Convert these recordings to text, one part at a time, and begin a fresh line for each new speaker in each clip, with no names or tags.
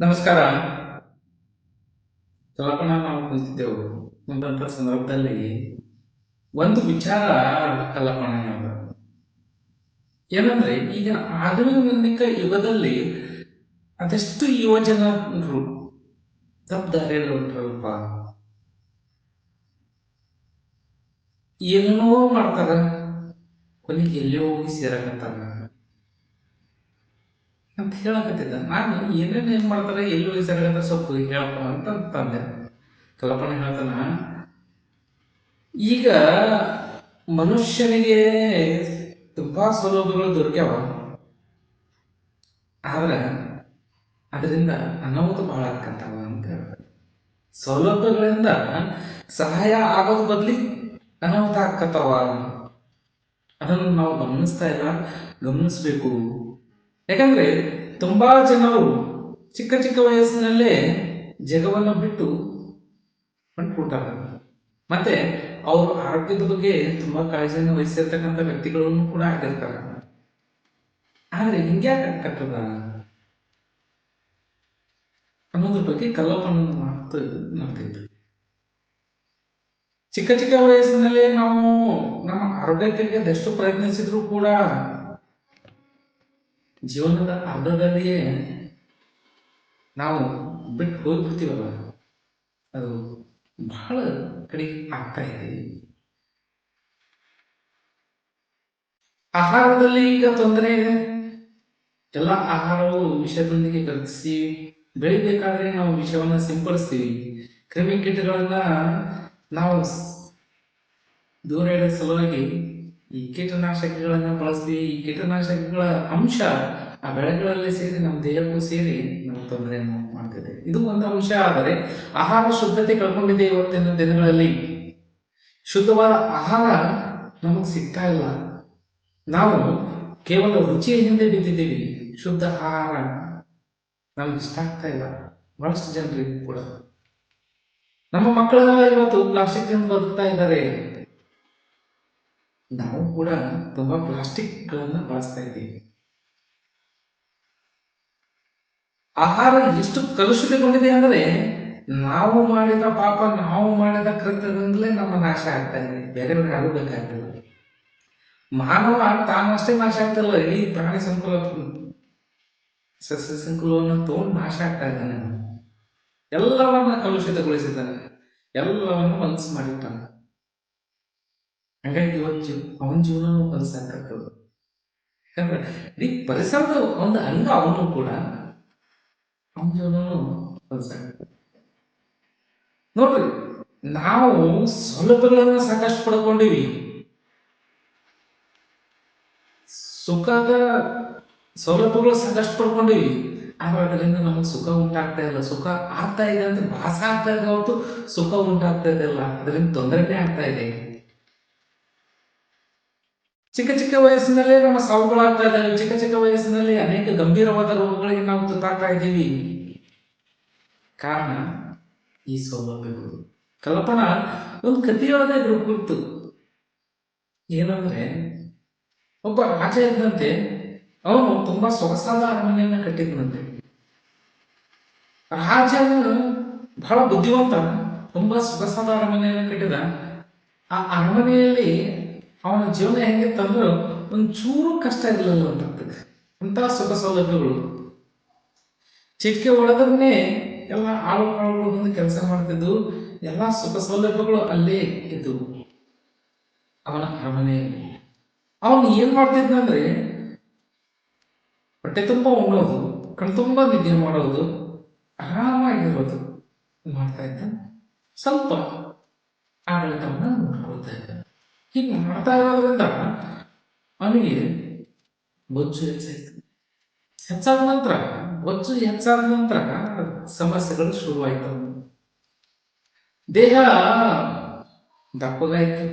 ನಮಸ್ಕಾರ. ಕಲ್ಪನಾ ನಾವು ಕುಂತಿದ್ದೆವು ಕುಂತಂತ ಸಂದರ್ಭದಲ್ಲಿ ಒಂದು ವಿಚಾರ ಕಲ್ಪನಾ ಏನಂದ್ರೆ, ಈಗ ಆಧುನಿಕ ಯುಗದಲ್ಲಿ ಅದೆಷ್ಟು ಯುವಜನರು ತಪ್ಪು ದಾರಿಯಲ್ಲಿ ಹೊಂಟ್ರಲ್ಪ ಏನೋ ಮಾಡ್ತಾರ. ಕೊನೆಗೆ ಎಲ್ಲೋ ಹೋಗಿ ಸೇರಕತ್ತಾರ. ಅಂತ ಹೇಳಕತ್ತಿದ್ದ. ನಾನು ಏನೇನು ಹೆಂಗೆ ಮಾಡ್ತಾರೆ, ಎಲ್ಲೂ ಸೇರಕತ್ತಾರ ಸ್ವಲ್ಪ ಹೇಳಪ್ಪ ಅಂತ ತಂದೆ. ಕಲ್ಪನೆ ಹೇಳ್ತಾನ, ಈಗ ಮನುಷ್ಯನಿಗೆ ತುಂಬ ಸೌಲಭ್ಯಗಳು ದೊರಕ್ಯಾವ ಆದ್ರೆ ಅದರಿಂದ ಅನಾಹುತ ಬಹಳ ಆಕಂತಾವ ಅಂತ. ಸೌಲಭ್ಯಗಳಿಂದ ಸಹಾಯ ಆಗೋದ್ ಬದ್ಲಿ ಅನಾಹುತ ಆಕತ್ತಾವ ಅದನ್ನು ನಾವು ಗಮನಿಸ್ತಾ ಇಲ್ಲ. ಗಮನಿಸ್ಬೇಕು. ಯಾಕಂದ್ರೆ ತುಂಬಾ ಜನರು ಚಿಕ್ಕ ಚಿಕ್ಕ ವಯಸ್ಸಿನಲ್ಲೇ ಜಗವನ್ನು ಬಿಟ್ಟು ಹೊಂಟ್ಬಿಟ್ಟಾರ ಮತ್ತೆ ಅವರು ಆರೋಗ್ಯದ ಬಗ್ಗೆ ತುಂಬಾ ಕಾಳಜಿಯನ್ನು ವಹಿಸಿರ್ತಕ್ಕಂಥ ವ್ಯಕ್ತಿಗಳನ್ನು ಕೂಡ ಆಗಿರ್ತಾರೆ. ಆದರೆ ಹಿಂಗ್ಯಾಕೆ ಆಗ್ತದ? ಅನ್ನೋದ್ರ ಬಗ್ಗೆ ಕಲ್ಲಪ್ಪನ ಮಾತು ನೋಡ್ತಿದ್ವಿ. ಚಿಕ್ಕ ಚಿಕ್ಕ ವಯಸ್ಸಿನಲ್ಲೇ ನಾವು ನಮ್ಮ ಆರೋಗ್ಯಕ್ಕೆ ಅದೆಷ್ಟು ಪ್ರಯತ್ನಿಸಿದ್ರು ಕೂಡ ಜೀವನದ ಅರ್ಧದಲ್ಲಿಯೇ ನಾವು ಬಿಟ್ಟು ಹೋಗ್ಬಿಡ್ತೀವಲ್ಲ? ಅದು ಬಹಳ ಕಡಿಮೆ ಆಗ್ತಾ ಇದೆ. ಆಹಾರದಲ್ಲಿ ಈಗ ತೊಂದರೆ ಇದೆ. ಎಲ್ಲ ಆಹಾರವು ವಿಷದೊಂದಿಗೆ ಕಲಿಸಿ ಬೆಳಿಬೇಕಾದ್ರೆ ನಾವು ವಿಷವನ್ನ ಸಿಂಪಡಿಸ್ತೀವಿ. ಕ್ರಿಮಿಕೀಟಗಳನ್ನ ನಾವು ದೂರ ಇಡೋ ಸಲುವಾಗಿ ಈ ಕೀಟನಾಶಕಗಳನ್ನು ಬಳಸ್ತೀವಿ ಈ ಕೀಟನಾಶಕಗಳ ಅಂಶ ಆ ಬೆಳೆಗಳಲ್ಲಿ ಸೇರಿ ನಮ್ಮ ದೇಹಕ್ಕೂ ಸೇರಿ ನಮ್ಮ ತೊಂದರೆಯನ್ನು ಮಾಡ್ತಿದೆ. ಇದು ಒಂದು ಅಂಶ ಆದರೆ ಆಹಾರ ಶುದ್ಧತೆ ಕಳ್ಕೊಂಡಿದೆ ಇವತ್ತಿನ ದಿನಗಳಲ್ಲಿ. ಶುದ್ಧವಾದ ಆಹಾರ ನಮಗೆ ಸಿಗ್ತಾ ಇಲ್ಲ. ನಾವು ಕೇವಲ ರುಚಿಯ ಹಿಂದೆ ಬಿದ್ದಿದ್ದೀವಿ. ಶುದ್ಧ ಆಹಾರ ನಮ್ಗೆ ಇಷ್ಟ ಆಗ್ತಾ ಇಲ್ಲ. ಬಹಳಷ್ಟು ಜನರಿಗೆ ಕೂಡ. ನಮ್ಮ ಮಕ್ಕಳೆಲ್ಲ ಇವತ್ತು ಪ್ಲಾಸ್ಟಿಕ್ ಬದುಕ್ತಾ ಇದ್ದಾರೆ. ನಾವು ಕೂಡ ತುಂಬಾ ಪ್ಲಾಸ್ಟಿಕ್ ಗಳನ್ನ ಬಳಸ್ತಾ ಇದ್ದೀವಿ. ಆಹಾರ ಎಷ್ಟು ಕಲುಷಿತಗೊಂಡಿದೆ ಅಂದ್ರೆ ನಾವು ಮಾಡಿದ ಪಾಪ ನಾವು ಮಾಡಿದ ಕೃತ್ಯದಿಂದಲೇ ನಮ್ಮ ನಾಶ ಆಗ್ತಾ ಇದೆ. ಬೇರೆ ಬೇರೆ ಆಗಬೇಕಾಗ್ತದೆ ಮಾನವ ತಾನಷ್ಟೇ ನಾಶ ಆಗ್ತಿಲ್ಲ ಇಡೀ ಪ್ರಾಣಿ ಸಂಕುಲ ಸಸ್ಯ ಸಂಕುಲವನ್ನು ತಗೊಂಡು ನಾಶ ಆಗ್ತಾ ಇದ್ದಾನೆ. ಎಲ್ಲವನ್ನ ಕಲುಷಿತಗೊಳಿಸಿದ್ದಾನೆ. ಎಲ್ಲವನ್ನು ಮನಸ್ಸು ಮಾಡಿರ್ತಾನೆ. ಹಂಗಾಗಿ ಇವತ್ತು ಅವನ ಜೀವನನೂ ಕನಸಾಗ್ತದೆ ಯಾಕಂದ್ರೆ ಇಡೀ ಪರಿಸರದ ಒಂದು ಅಂಗ ಅವನು ಕೂಡ ಅವನ ಜೀವನನೂ ಕನಸಾಗ್ತದೆ ನೋಡ್ರಿ, ನಾವು ಸೌಲಭ್ಯಗಳನ್ನ ಸಾಕಷ್ಟು ಪಡ್ಕೊಂಡಿವಿ. ಸುಖದ ಸೌಲಭ್ಯಗಳು ಸಾಕಷ್ಟು ಪಡ್ಕೊಂಡಿವಿ. ಆದ್ರೆ ಅದರಿಂದ ನಮಗೆ ಸುಖ ಉಂಟಾಗ್ತಾ ಇಲ್ಲ. ಸುಖ ಆಗ್ತಾ ಇದೆ ಅಂತ ಭಾಸ ಆಗ್ತಾ ಇದೆ ಹೊರತು ಸುಖ ಉಂಟಾಗ್ತಾ ಇದೆಯಲ್ಲ ಅದರಿಂದ ತೊಂದರೆನೇ ಆಗ್ತಾ ಇದೆ. ಚಿಕ್ಕ ಚಿಕ್ಕ ವಯಸ್ಸಿನಲ್ಲೇ ನಮ್ಮ ಸಾವುಗಳಾಗ್ತಾ ಇದ್ದಾವೆ. ಚಿಕ್ಕ ಚಿಕ್ಕ ವಯಸ್ಸಿನಲ್ಲಿ ಅನೇಕ ಗಂಭೀರವಾದ ರೋಗಗಳಿಗೆ ನಾವು ತುತ್ತಾಗ್ತಾ ಇದ್ದೀವಿ. ಕಾರಣ ಈ ಸೌಲಭ್ಯಗಳು ಕಲ್ಪನಾ ಒಂದು ಕಥೆಯೊಳಗೆ ಕುರಿತು ಏನಂದ್ರೆ, ಒಬ್ಬ ರಾಜ ಇದ್ದಂತೆ ಅವನು ತುಂಬಾ ಸೊಗಸಾದ ಅರಮನೆಯನ್ನ ಕಟ್ಟಿದ್ನಂತೆ. ರಾಜನು ಬಹಳ ಬುದ್ಧಿವಂತ, ತುಂಬಾ ಸೊಗಸಾದ ಅರಮನೆಯನ್ನು ಕಟ್ಟಿದ. ಆ ಅರಮನೆಯಲ್ಲಿ ಅವನ ಜೀವನ ಹೆಂಗಿತ್ತಂದ್ರೆ ಒಂಚೂರು ಕಷ್ಟ ಇರಲಿಲ್ಲ ಅಂತ ಇಂಥ ಸುಖ ಸೌಲಭ್ಯಗಳು. ಚಿಕ್ಕ ಒಳಗನೆ ಎಲ್ಲ ಆಳು ಕಾಳುಗಳು ಬಂದು ಕೆಲಸ ಮಾಡ್ತಿದ್ದು ಎಲ್ಲ ಸುಖ ಸೌಲಭ್ಯಗಳು ಅಲ್ಲೇ ಇದ್ದವು ಅವನ ಅರಮನೆಯಲ್ಲಿ ಅವನು ಏನ್ ಮಾಡ್ತಿದ್ನಂದ್ರೆ ಹೊಟ್ಟೆ ತುಂಬ ಉಣ್ಣೋದು, ಕಣ್ ತುಂಬ ನಿದ್ದೆ ಮಾಡೋದು, ಆರಾಮಾಗಿರೋದು ಮಾಡ್ತಾ ಇದ್ದ. ಸ್ವಲ್ಪ ಆಡಳಿತವನ್ನು ನೋಡ್ಕೊಳ್ತಾ ಇದ್ದ. ಹೀಗೆ ಮಾಡ್ತಾ ಇರೋದ್ರಿಂದ ಅವನಿಗೆ ಬೊಜ್ಜು ಹೆಚ್ಚಾಯ್ತು. ಹೆಚ್ಚಾದ ನಂತರ, ಬೊಜ್ಜು ಹೆಚ್ಚಾದ ನಂತರ ಸಮಸ್ಯೆಗಳು ಶುರುವಾಯಿತು. ದೇಹ ದಪ್ಪಗಾಯ್ತು.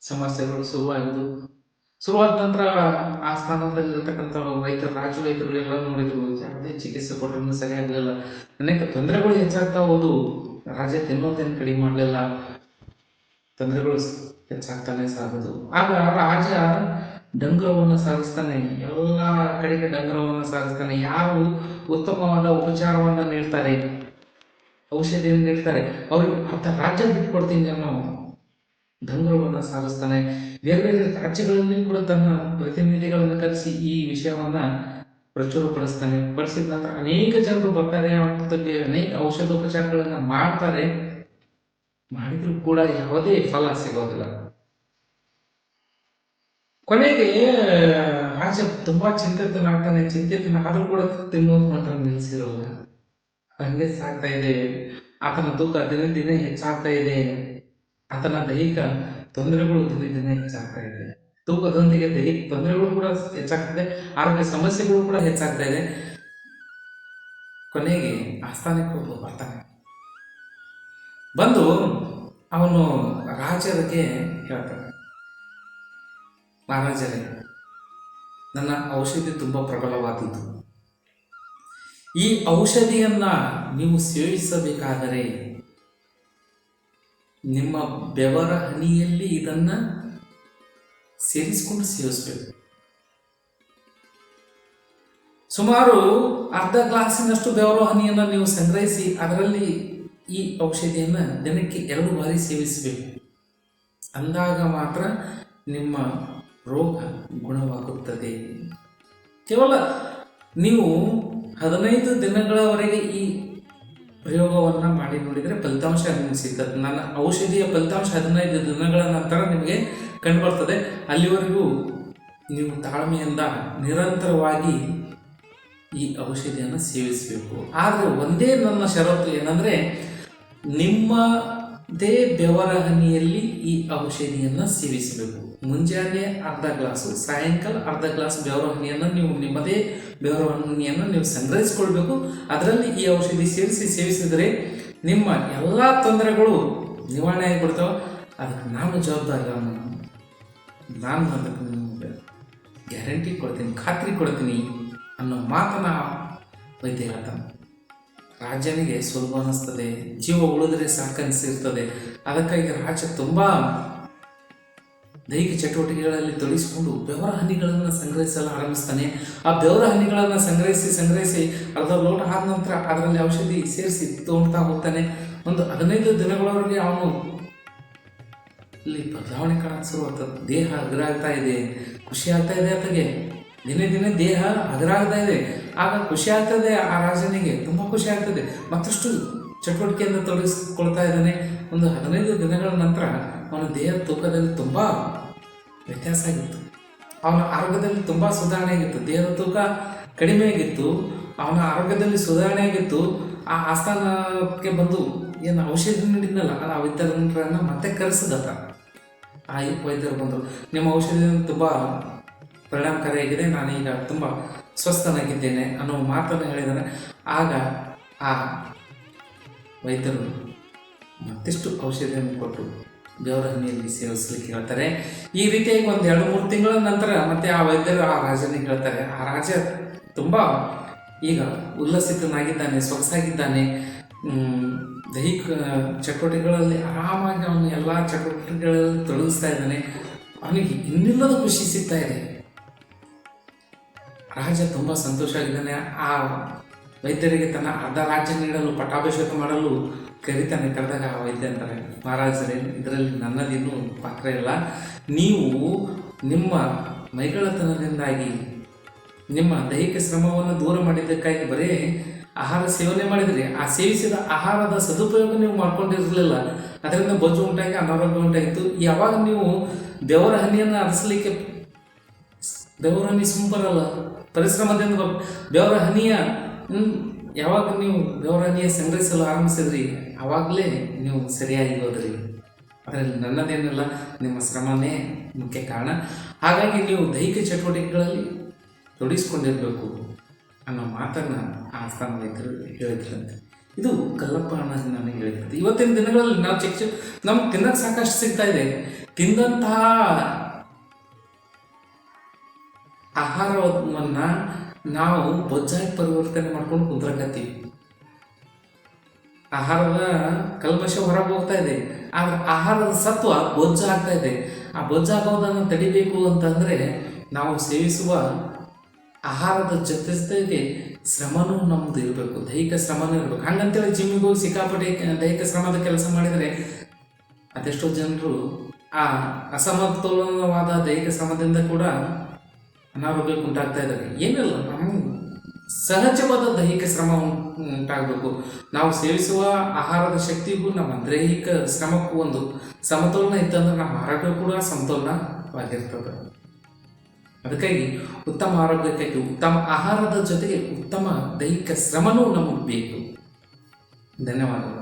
ಸಮಸ್ಯೆಗಳು ಶುರುವಾಯಿತು. ಶುರುವಾದ ನಂತರ ಆ ಸ್ಥಾನದಲ್ಲಿರ್ತಕ್ಕಂಥ ವೈದ್ಯರು ರಾಜ ವೈದ್ಯರು ಎಲ್ಲ ನೋಡಿದ್ರು, ಯಾವುದೇ ಚಿಕಿತ್ಸೆ ಕೊಟ್ಟರೂ ಸರಿಯಾಗಲಿಲ್ಲ. ಅನೇಕ ತೊಂದರೆಗಳು ಹೆಚ್ಚಾಗ್ತಾ ಹೋದು ರಾಜ ತಿನ್ನೋದೇನು ಕಡಿಮೆ ಮಾಡಲಿಲ್ಲ. ತೊಂದರೆಗಳು ಹೆಚ್ಚಾಗ್ತಾನೆ ಸಾಗೋದು ಆಗ ರಾಜ ಡಂಗುರವನ್ನು ಸಾಗಿಸ್ತಾನೆ ಎಲ್ಲ ಕಡೆಗೆ ಡಂಗುರವನ್ನು ಸಾಗಿಸ್ತಾನೆ ಯಾರು ಉತ್ತಮವಾದ ಉಪಚಾರವನ್ನು ನೀಡ್ತಾರೆ ಔಷಧಿಯನ್ನು ನೀಡ್ತಾರೆ ಅವ್ರಿಗೆ ಅಂತ ರಾಜ್ಯ ಬಿಟ್ಕೊಡ್ತೀನಿ ಅನ್ನೋ ದಂಗುರವನ್ನು ಸಾಗಿಸ್ತಾನೆ ಬೇರೆ ಬೇರೆ ರಾಜ್ಯಗಳಲ್ಲಿ ಕೂಡ ತನ್ನ ಪ್ರತಿನಿಧಿಗಳನ್ನು ಕರೆಸಿ ಈ ವಿಷಯವನ್ನು ಪ್ರಚುರಪಡಿಸ್ತಾನೆ ಪಡಿಸಿದ ನಂತರ ಅನೇಕ ಜನರು ಬರ್ತಾರೆ ಅವರಿಗೆ ಅನೇಕ ಔಷಧೋಪಚಾರಗಳನ್ನು ಮಾಡ್ತಾರೆ ಮಾಡಿದ್ರು ಕೂಡ ಯಾವುದೇ ಫಲ ಸಿಗೋದಿಲ್ಲ ಕೊನೆಗೆ ರಾಜ ತುಂಬಾ ಚಿಂತಿತನಾಗ್ತಾನೆ ಚಿಂತಿತನಾದರೂ ಕೂಡ ತಿನ್ನೋದು ಮಾತ್ರ ನಿಲ್ಲಿಸಿರೋಲ್ಲ ಹಂಗೆ ಸಾಗ್ತಾ ಇದೆ ಆತನ ತೂಕ ದಿನ ದಿನೇ ಹೆಚ್ಚಾಗ್ತಾ ಇದೆ ಆತನ ದೈಹಿಕ ತೊಂದರೆಗಳು ದಿನ ದಿನ ಹೆಚ್ಚಾಗ್ತಾ ಇದೆ ತೂಕದೊಂದಿಗೆ ದೈಹಿಕ ತೊಂದರೆಗಳು ಕೂಡ ಹೆಚ್ಚಾಗ್ತದೆ ಆರೋಗ್ಯ ಸಮಸ್ಯೆಗಳು ಕೂಡ ಹೆಚ್ಚಾಗ್ತಾ ಇದೆ ಕೊನೆಗೆ ಆಸ್ಥಾನಕ್ಕೆ ಒಬ್ಬ ಬರ್ತಾನೆ ಬಂದು ಅವನು ರಾಜರಿಗೆ ಹೇಳ್ತಾನೆ. ಮಹಾರಾಜರೇ, ನನ್ನ ಔಷಧಿ ತುಂಬ ಪ್ರಬಲವಾದದ್ದು. ಈ ಔಷಧಿಯನ್ನ ನೀವು ಸೇವಿಸಬೇಕಾದರೆ ನಿಮ್ಮ ಬೆವರ ಹನಿಯಲ್ಲಿ ಇದನ್ನ ಸೇರಿಸಿಕೊಂಡು ಸೇವಿಸಬೇಕು. ಸುಮಾರು ಅರ್ಧ ಗ್ಲಾಸಿನಷ್ಟು ಬೆವರ ಹನಿಯನ್ನು ನೀವು ಸಂಗ್ರಹಿಸಿ ಅದರಲ್ಲಿ ಈ ಔಷಧಿಯನ್ನು ದಿನಕ್ಕೆ ಎರಡು ಬಾರಿ ಸೇವಿಸಬೇಕು. ಅಂದಾಗ ಮಾತ್ರ ನಿಮ್ಮ ರೋಗ ಗುಣವಾಗುತ್ತದೆ. ಕೇವಲ ನೀವು ಹದಿನೈದು ದಿನಗಳವರೆಗೆ ಈ ಪ್ರಯೋಗವನ್ನು ಮಾಡಿ ನೋಡಿದರೆ ಫಲಿತಾಂಶ ನಿಮಗೆ ಸಿಗ್ತದೆ. ನನ್ನ ಔಷಧಿಯ ಫಲಿತಾಂಶ ಹದಿನೈದು ದಿನಗಳ ನಂತರ ನಿಮಗೆ ಕಂಡುಬರ್ತದೆ. ಅಲ್ಲಿವರೆಗೂ ನೀವು ತಾಳ್ಮೆಯಿಂದ ನಿರಂತರವಾಗಿ ಈ ಔಷಧಿಯನ್ನು ಸೇವಿಸಬೇಕು. ಆದರೆ ಒಂದೇ ನನ್ನ ಷರತ್ತು ಏನಂದರೆ ನಿಮ್ಮದೇ ಬೆವರ ಹನಿಯಲ್ಲಿ ಈ ಔಷಧಿಯನ್ನು ಸೇವಿಸಬೇಕು. ಮುಂಜಾನೆ ಅರ್ಧ ಗ್ಲಾಸು, ಸಾಯಂಕಾಲ ಅರ್ಧ ಗ್ಲಾಸ್ ಬೆವರ ನೀವು ನಿಮ್ಮದೇ ಬೆವರ ನೀವು ಸಂಗ್ರಹಿಸಿಕೊಳ್ಬೇಕು. ಅದರಲ್ಲಿ ಈ ಔಷಧಿ ಸೇರಿಸಿ ಸೇವಿಸಿದರೆ ನಿಮ್ಮ ಎಲ್ಲ ತೊಂದರೆಗಳು ನಿವಾರಣೆ ಆಗಿಬಿಡ್ತಾವೆ ಅದಕ್ಕೆ ನಾನು ಜವಾಬ್ದಾರಿ ಅವನು ನಾನು ಅದಕ್ಕೆ ನಿಮಗೆ ಗ್ಯಾರಂಟಿ ಕೊಡ್ತೀನಿ, ಖಾತ್ರಿ ಕೊಡ್ತೀನಿ ಅನ್ನೋ ಮಾತನ್ನ ವೈದ್ಯ ಹೇಳ್ತಾನೆ ರಾಜನಿಗೆ ಸುಲಭ ಅನ್ನಿಸ್ತದೆ, ಜೀವ ಉಳಿದ್ರೆ ಸಾಕನಿಸಿರ್ತದೆ ಅದಕ್ಕಾಗಿ ರಾಜ ತುಂಬ ದೈಹಿಕ ಚಟುವಟಿಕೆಗಳಲ್ಲಿ ತೊಡಗಿಸಿಕೊಂಡು ಬೆವರ ಹನಿಗಳನ್ನು ಸಂಗ್ರಹಿಸಲು ಆರಂಭಿಸ್ತಾನೆ. ಆ ಬೆವರ ಹನಿಗಳನ್ನು ಸಂಗ್ರಹಿಸಿ ಸಂಗ್ರಹಿಸಿ ಅರ್ಧ ಲೋಟ ಆದ ನಂತರ ಅದರಲ್ಲಿ ಔಷಧಿ ಸೇರಿಸಿ ತೋಡ್ತಾ ಹೋಗ್ತಾನೆ. ಒಂದು ಹದಿನೈದು ದಿನಗಳವರೆಗೆ ಅವನು ಇಲ್ಲಿ ಬದಲಾವಣೆ ಕಾಣಕ್ಕೆ ದೇಹ ಆಗ್ತಾ ಇದೆ, ಖುಷಿ ಆಗ್ತಾ ಇದೆ ಆತಗೆ ದಿನೇ ದಿನೇ ದೇಹ ಹದರಾಗ್ತಾ ಇದೆ. ಆಗ ಖುಷಿ ಆಗ್ತದೆ ಆ ರಾಜನಿಗೆ, ತುಂಬ ಖುಷಿ ಆಗ್ತದೆ. ಮತ್ತಷ್ಟು ಚಟುವಟಿಕೆಯನ್ನು ತೊಡಗಿಸ್ಕೊಳ್ತಾ ಇದ್ದಾನೆ. ಒಂದು ಹದಿನೈದು ದಿನಗಳ ನಂತರ ಅವನ ದೇಹ ತೂಕದಲ್ಲಿ ತುಂಬ ವ್ಯತ್ಯಾಸ ಆಗಿತ್ತು. ಅವನ ಆರೋಗ್ಯದಲ್ಲಿ ತುಂಬ ಸುಧಾರಣೆ ಆಗಿತ್ತು. ದೇಹದ ತೂಕ ಕಡಿಮೆ ಆಗಿತ್ತು. ಅವನ ಆರೋಗ್ಯದಲ್ಲಿ ಸುಧಾರಣೆ ಆಗಿತ್ತು. ಆ ಆಸ್ಥಾನಕ್ಕೆ ಬಂದು ಏನು ಔಷಧಿ ನೀಡಿದ್ನಲ್ಲ ಆ ವೈದ್ಯರನ್ನ ಮತ್ತೆ ಕರೆಸಿದತ್ತ ಆ ವೈದ್ಯರು ಬಂದರು. ನಿಮ್ಮ ಔಷಧಿ ತುಂಬ ಪರಿಣಾಮಕಾರಿಯಾಗಿದೆ. ನಾನೀಗ ತುಂಬ ಸ್ವಸ್ಥನಾಗಿದ್ದೇನೆ ಅನ್ನೋ ಮಾತನ್ನು ಹೇಳಿದರೆ ಆಗ ಆ ವೈದ್ಯರು ಮತ್ತಿಷ್ಟು ಔಷಧಿಯನ್ನು ಕೊಟ್ಟು ಹಣ್ಣಿಯಲ್ಲಿ ಸೇವಿಸಲಿಕ್ಕೆ ಹೇಳ್ತಾರೆ. ಈ ರೀತಿಯಾಗಿ ಒಂದು ಎರಡು ಮೂರು ತಿಂಗಳ ನಂತರ ಮತ್ತೆ ಆ ವೈದ್ಯರು ಆ ರಾಜನಿಗೆ ಹೇಳ್ತಾರೆ. ಆ ರಾಜ ತುಂಬ ಈಗ ಉಲ್ಲಸಿತನಾಗಿದ್ದಾನೆ ಸೊಗಸಾಗಿದ್ದಾನೆ ದೈಹಿಕ ಚಟುವಟಿಕೆಗಳಲ್ಲಿ ಆರಾಮಾಗಿ ಅವನು ಎಲ್ಲ ಚಟುವಟಿಕೆಗಳಲ್ಲಿ ತೊಡಗಿಸ್ತಾ ಇದ್ದಾನೆ. ಅವನಿಗೆ ಇನ್ನಿಲ್ಲದ ಖುಷಿ ಸಿಗ್ತಾ ಇದೆ. ರಾಜ ತುಂಬ ಸಂತೋಷ ಆಗಿದ್ದಾನೆ. ಆ ವೈದ್ಯರಿಗೆ ತನ್ನ ಅರ್ಧ ರಾಜ್ಯ ನೀಡಲು, ಪಟ್ಟಾಭಿಷೇಕ ಮಾಡಲು ಕರಿತಾನೆ ಕರೆದಾಗ ಆ ವೈದ್ಯ ಅಂತಾರೆ, ಮಹಾರಾಜರೇ, ಇದರಲ್ಲಿ ನನ್ನದೇನು ಪಾತ್ರ ಇಲ್ಲ. ನೀವು ನಿಮ್ಮ ಮೈಗಳತನದಿಂದಾಗಿ ನಿಮ್ಮ ದೈಹಿಕ ಶ್ರಮವನ್ನು ದೂರ ಮಾಡಿದ್ದಕ್ಕಾಗಿ ಬರೀ ಆಹಾರ ಸೇವನೆ ಮಾಡಿದ್ರಿ. ಆ ಸೇವಿಸಿದ ಆಹಾರದ ಸದುಪಯೋಗ ನೀವು ಮಾಡ್ಕೊಂಡಿರಲಿಲ್ಲ. ಅದರಿಂದ ಬೊಜ್ಜು ಉಂಟಾಗಿ, ಅನಾರೋಗ್ಯ ಉಂಟಾಯಿತು ಯಾವಾಗ ನೀವು ದೇವರ ಹನಿಯನ್ನು ಹರಿಸಲಿಕ್ಕೆ ಬೆವರ ಹನಿ ಸುಂಪರಲ್ಲ ಪರಿಶ್ರಮದಿಂದ ಬೆವರ ಹನಿಯ ಯಾವಾಗ ನೀವು ಬೆವರ ಹನಿಯ ಸಂಗ್ರಹಿಸಲು ಆರಂಭಿಸಿದ್ರಿ ಆವಾಗಲೇ ನೀವು ಸರಿಯಾಗಿ ಹೋದ್ರಿ. ಅದರಲ್ಲಿ ನನ್ನದೇನಿಲ್ಲ, ನಿಮ್ಮ ಶ್ರಮನೇ ಮುಖ್ಯ ಕಾರಣ. ಹಾಗಾಗಿ ನೀವು ದೈಹಿಕ ಚಟುವಟಿಕೆಗಳಲ್ಲಿ ತೊಡಗಿಸ್ಕೊಂಡಿರಬೇಕು ಅನ್ನೋ ಮಾತನ್ನು ಆ ಸ್ಥಾನ ವೈದ್ಯರು ಹೇಳಿದ್ರಂತೆ. ಇದು ಕಲ್ಲಪ್ಪ ಅಣ್ಣ ನನಗೆ ಹೇಳಿದ್ರಂತೆ. ಇವತ್ತಿನ ದಿನಗಳಲ್ಲಿ ನಾವು ಚಿಕ್ಕ ನಮ್ಗೆ ತಿನ್ನಕ್ಕೆ ಸಾಕಷ್ಟು ಸಿಗ್ತಾ ಇದೆ. ತಿಂದಂತಹ ಆಹಾರವನ್ನ ನಾವು ಬೊಜ್ಜಾಗಿ ಪರಿವರ್ತನೆ ಮಾಡ್ಕೊಂಡು ಕುಂದ್ರಕತ್ತೀವಿ. ಆಹಾರದ ಕಲ್ಮಶ ಹೊರಗೆ ಹೋಗ್ತಾ ಇದೆ. ಆದ್ರೆ ಆಹಾರದ ಸತ್ವ ಬೊಜ್ಜ ಆಗ್ತಾ ಇದೆ. ಆ ಬೊಜ್ಜಾಗೋದನ್ನು ತಡಿಬೇಕು ಅಂತಂದರೆ ನಾವು ಸೇವಿಸುವ ಆಹಾರದ ಜೊತೆ ಜೊತೆಗೆ ಶ್ರಮನೂ ನಮ್ದು ಇರಬೇಕು. ದೈಹಿಕ ಶ್ರಮನೂ ಇರಬೇಕು. ಹಂಗಂತೇಳಿ ಜಿಮ್ಮಿಗೆ ಹೋಗಿ ಸಿಕ್ಕಾಪಟ್ಟೆ ದೈಹಿಕ ಶ್ರಮದ ಕೆಲಸ ಮಾಡಿದರೆ ಅದೆಷ್ಟೋ ಜನರು ಆ ಅಸಮತೋಲನವಾದ ದೈಹಿಕ ಶ್ರಮದಿಂದ ಕೂಡ ಅನಾರೋಗ್ಯಕ್ಕೆ ಉಂಟಾಗ್ತಾ ಇದ್ದಾರೆ. ಏನಿಲ್ಲ ನಮ್ಮ ಸಹಜವಾದ ದೈಹಿಕ ಶ್ರಮ ಉಂಟಾಗಬೇಕು. ನಾವು ಸೇವಿಸುವ ಆಹಾರದ ಶಕ್ತಿಗೂ ನಮ್ಮ ದೈಹಿಕ ಶ್ರಮಕ್ಕೂ ಒಂದು ಸಮತೋಲನ ಇತ್ತಂದ್ರೆ ನಮ್ಮ ಆರೋಗ್ಯ ಕೂಡ ಸಮತೋಲನವಾಗಿರ್ತದೆ. ಅದಕ್ಕಾಗಿ ಉತ್ತಮ ಆರೋಗ್ಯಕ್ಕಾಗಿ ಉತ್ತಮ ಆಹಾರದ ಜೊತೆಗೆ ಉತ್ತಮ ದೈಹಿಕ ಶ್ರಮನೂ ನಮಗೆ ಬೇಕು. ಧನ್ಯವಾದಗಳು.